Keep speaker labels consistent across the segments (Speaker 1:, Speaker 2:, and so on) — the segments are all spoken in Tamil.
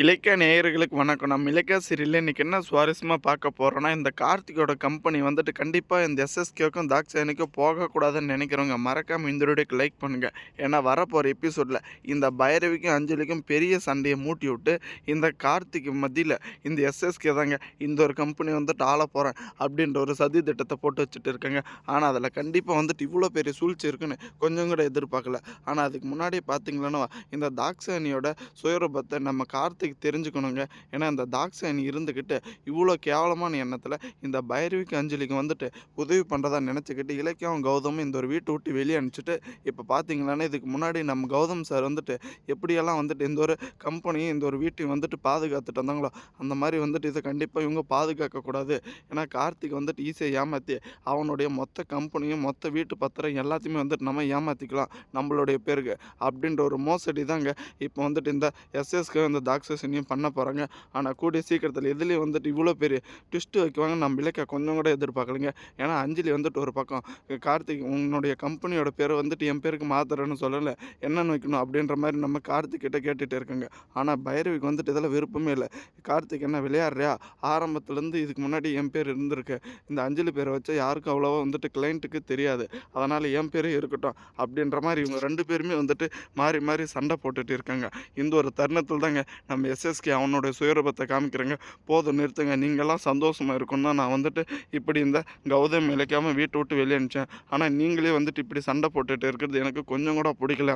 Speaker 1: இலக்கிய நேயர்களுக்கு வணக்கம். நம்ம இலக்கிய சீரியலில் இன்றைக்கி என்ன சுவாரஸ்யமாக பார்க்க போகிறோன்னா இந்த கார்த்திகோட கம்பெனி வந்துட்டு கண்டிப்பாக இந்த எஸ்எஸ்கேக்கும் தாக்சேனுக்கும் போகக்கூடாதுன்னு நினைக்கிறவங்க மறக்காமல் இந்த வீடியோக்கு லைக் பண்ணுங்கள் ஏன்னா வரப்போகிற எபிசோடில் இந்த பைரவிக்கும் அஞ்சலிக்கும் பெரிய சண்டையை மூட்டி விட்டு இந்த கார்த்திக்கு மத்தியில் இந்த எஸ்எஸ்கே தாங்க இந்த ஒரு கம்பெனி வந்துட்டு ஆள போகிறேன் அப்படின்ற ஒரு சதி திட்டத்தை போட்டு வச்சுட்டு இருக்காங்க. ஆனால் அதில் கண்டிப்பாக வந்துட்டு இவ்வளோ பெரிய சூழ்ச்சி இருக்குன்னு கொஞ்சம் கூட எதிர்பார்க்கல. ஆனால் அதுக்கு முன்னாடியே பார்த்தீங்களன்னா இந்த தாக்சேனியோட சுயரூபத்தை நம்ம கார்த்திக் தெரிஞ்சுக்கணுங்க. ஏன்னா இந்த தாக்ஷாயனி இருந்துக்கிட்டு இவ்வளோ கேவலமான எண்ணத்தில் இந்த பைரவிக்கு அஞ்சலிக்கு வந்துட்டு உதவி பண்ணுறதா நினச்சிக்கிட்டு இலக்கியம் கௌதமும் இந்த ஒரு வீட்டை விட்டு வெளியே அனுப்பிச்சிட்டு இப்போ பார்த்தீங்களான்னா இதுக்கு முன்னாடி நம்ம கௌதம் சார் வந்துட்டு எப்படியெல்லாம் வந்துட்டு இந்த ஒரு கம்பெனியும் இந்த ஒரு வீட்டையும் வந்துட்டு பாதுகாத்துட்டு வந்தாங்களோ அந்த மாதிரி வந்துட்டு இதை கண்டிப்பாக இவங்க பாதுகாக்கக்கூடாது. ஏன்னா கார்த்திக் வந்துட்டு ஈஸியாக ஏமாற்றி அவனுடைய மொத்த கம்பெனியும் மொத்த வீட்டு பத்திரம் எல்லாத்தையுமே வந்துட்டு நம்ம ஏமாற்றிக்கலாம் நம்மளுடைய பேருக்கு. அப்படின்ற ஒரு மோசடி தாங்க இப்போ வந்துட்டு இந்த எஸ்எஸ்க்கு இந்த தாக்ஸஸனையும் பண்ண போகிறாங்க ஆனால் கூடிய சீக்கிரத்தில் எதுலேயும் வந்துட்டு இவ்வளோ பெரிய ட்விஸ்ட்டு வைக்குவாங்க நம்ம விளக்க கொஞ்சம் கூட எதிர்பார்க்கலைங்க. ஏன்னா அஞ்சலி வந்துட்டு ஒரு பக்கம். கார்த்திக் உன்னுடைய கம்பெனியோட பேரை வந்துட்டு என் பேருக்கு மாத்துறேன்னு சொல்லலை. என்னென்னு வைக்கணும் அப்படின்ற மாதிரி நம்ம கார்த்திக் கிட்ட கேட்டுட்டு இருக்கோங்க. ஆனால் பைரவிக்கு வந்துட்டு இதெல்லாம் விருப்பமே இல்லை. கார்த்திக் என்ன விளையாடுறியா? ஆரம்பத்துலேருந்து இதுக்கு முன்னாடி என் பேர் இருந்திருக்கு. இந்த அஞ்சலி பேரை வச்சா யாருக்கும் அவ்வளோவா வந்துட்டு கிளைண்ட்டுக்கு தெரியாது. அதனால் என் பேரே இருக்கட்டும் அப்படின்ற மாதிரி இவங்க ரெண்டு பேருமே வந்துட்டு மாறி மாறி சண்டை போட்டுட்டு இருக்காங்க. இந்த ஒரு தருணத்தில் தாங்க நம்ம எஸ்எஸ்கே அவனுடைய சுயரூபத்தை காமிக்கிறேங்க. போதும் நிறுத்துங்க. நீங்கள்லாம் சந்தோஷமாக இருக்கும்னு தான். நான் வந்துட்டு இப்படி இந்த கௌதம் இழைக்காமல் வீட்டை விட்டு வெளியே அனுப்பிச்சேன். ஆனால் நீங்களே வந்துட்டு இப்படி சண்டை போட்டுட்டு இருக்கிறது எனக்கு கொஞ்சம் கூட பிடிக்கல.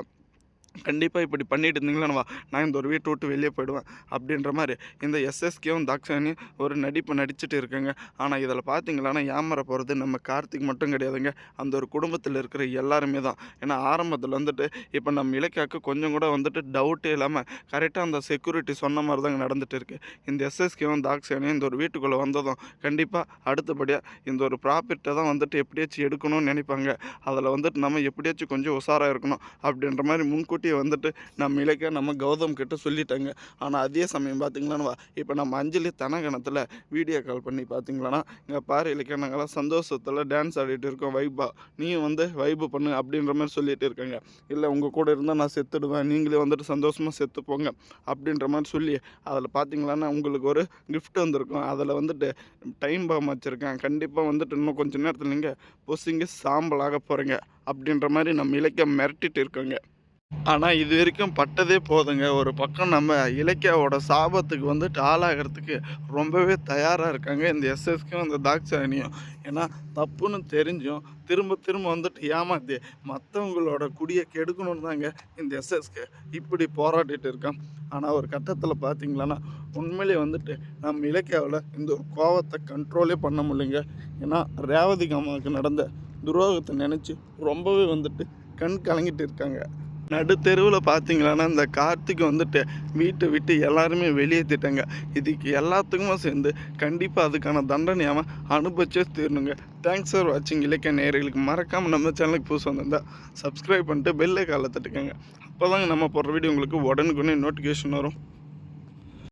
Speaker 1: கண்டிப்பாக இப்படி பண்ணிட்டு இருந்தீங்களா நான் இந்த ஒரு வீட்டை விட்டு வெளியே போயிடுவேன் அப்படின்ற மாதிரி இந்த எஸ்எஸ்கேவும் தாக்ஷானியும் ஒரு நடிப்பு நடிச்சுட்டு இருக்குங்க. ஆனால் இதில் பார்த்தீங்களான்னா ஏமாற போகிறது நம்ம கார்த்திக் மட்டும் கிடையாதுங்க. அந்த ஒரு குடும்பத்தில் இருக்கிற எல்லாருமே தான். ஏன்னா ஆரம்பத்தில் வந்துட்டு இப்போ நம்ம இலக்கியாவுக்கு கொஞ்சம் கூட வந்துட்டு டவுட்டே இல்லாமல் கரெக்டாக அந்த செக்யூரிட்டி சொன்ன மாதிரி தாங்க நடந்துட்டு இருக்குது இந்த எஸ்எஸ்கேவும் தாக்ஷானியும் இந்த ஒரு வீட்டுக்குள்ளே வந்ததும் கண்டிப்பாக அடுத்தபடியாக இந்த ஒரு ப்ராஃபிட்டை தான் வந்துட்டு எப்படியாச்சும் எடுக்கணும்னு நினைப்பாங்க. அதில் வந்துட்டு நம்ம எப்படியாச்சும் கொஞ்சம் உஷாராக இருக்கணும் அப்படின்ற மாதிரி முன்கூட்டி முன்கூட்டியே வந்துட்டு நம்ம இலக்கிய நம்ம கௌதம் கிட்ட சொல்லிட்டாங்க. ஆனால் அதே சமயம் பார்த்தீங்களான்னு இப்போ நம்ம அஞ்சலி தனகணத்தில் வீடியோ கால் பண்ணி பார்த்தீங்களான்னா இங்கே பாரு இலக்கிய நாங்களாம் சந்தோஷத்தில் டான்ஸ் ஆடிட்டு இருக்கோம் வைபா நீயும் வந்து வைபு பண்ணு அப்படின்ற மாதிரி சொல்லிட்டு இருக்காங்க. இல்லை உங்கள் கூட இருந்தால் நான் செத்துடுவேன் நீங்களே வந்துட்டு சந்தோஷமாக செத்து போங்க அப்படின்ற மாதிரி சொல்லி அதில் பார்த்தீங்களான்னா உங்களுக்கு ஒரு கிஃப்ட் வந்திருக்கும். அதில் வந்துட்டு டைம் பாம் வச்சுருக்கேன். கண்டிப்பாக வந்துட்டு இன்னும் கொஞ்சம் நேரத்தில் நீங்கள் பொசிங்க சாம்பலாக போகிறீங்க அப்படின்ற மாதிரி நம்ம இலக்கியம் மிரட்டிட்டு இருக்கோங்க. ஆனால் இது வரைக்கும் பட்டதே போதுங்க. ஒரு பக்கம் நம்ம இலக்கியாவோட சாபத்துக்கு வந்து ஆளாகிறதுக்கு ரொம்பவே தயாராக இருக்காங்க. இந்த எஸ்எஸ்க்கும் இந்த தாக்ஷாயனியும் ஏன்னா தப்புன்னு தெரிஞ்சும் திரும்ப திரும்ப வந்துட்டு ஏமாத்தி மற்றவங்களோட குடியை கெடுக்கணும்னு தாங்க இந்த எஸ்எஸ்க்கு இப்படி போராடிட்டு இருக்கான். ஆனால் ஒரு கட்டத்தில் பார்த்தீங்களான்னா உண்மையிலே வந்துட்டு நம்ம இலக்கியாவில் இந்த ஒரு கோவத்தை கண்ட்ரோலே பண்ண முடியலைங்க. ஏன்னா ரேவதி அம்மாவுக்கு நடந்த துரோகத்தை நினச்சி ரொம்பவே வந்துட்டு கண் கலங்கிட்டு இருக்காங்க. நடுத்தெருவில் பார்த்தீங்களான்னா இந்த கார்த்திக் வந்துட்டு வீட்டை விட்டு எல்லாருமே வெளியேற்றிட்டாங்க இதுக்கு எல்லாத்துக்குமே சேர்ந்து கண்டிப்பாக அதுக்கான தண்டனை அவன் அனுபவிச்சே தீரணுங்க. தேங்க்ஸ் ஃபார் வாட்சிங் இலக்கிய நேர்களுக்கு மறக்காமல் நம்ம சேனலுக்கு புதுசு வந்திருந்தா சப்ஸ்கிரைப் பண்ணிட்டு பெல்லை காலை தட்டுக்கங்க. அப்போ தாங்க நம்ம போடுற வீடியோ உங்களுக்கு உடனுக்குடனே நோட்டிஃபிகேஷன் வரும்.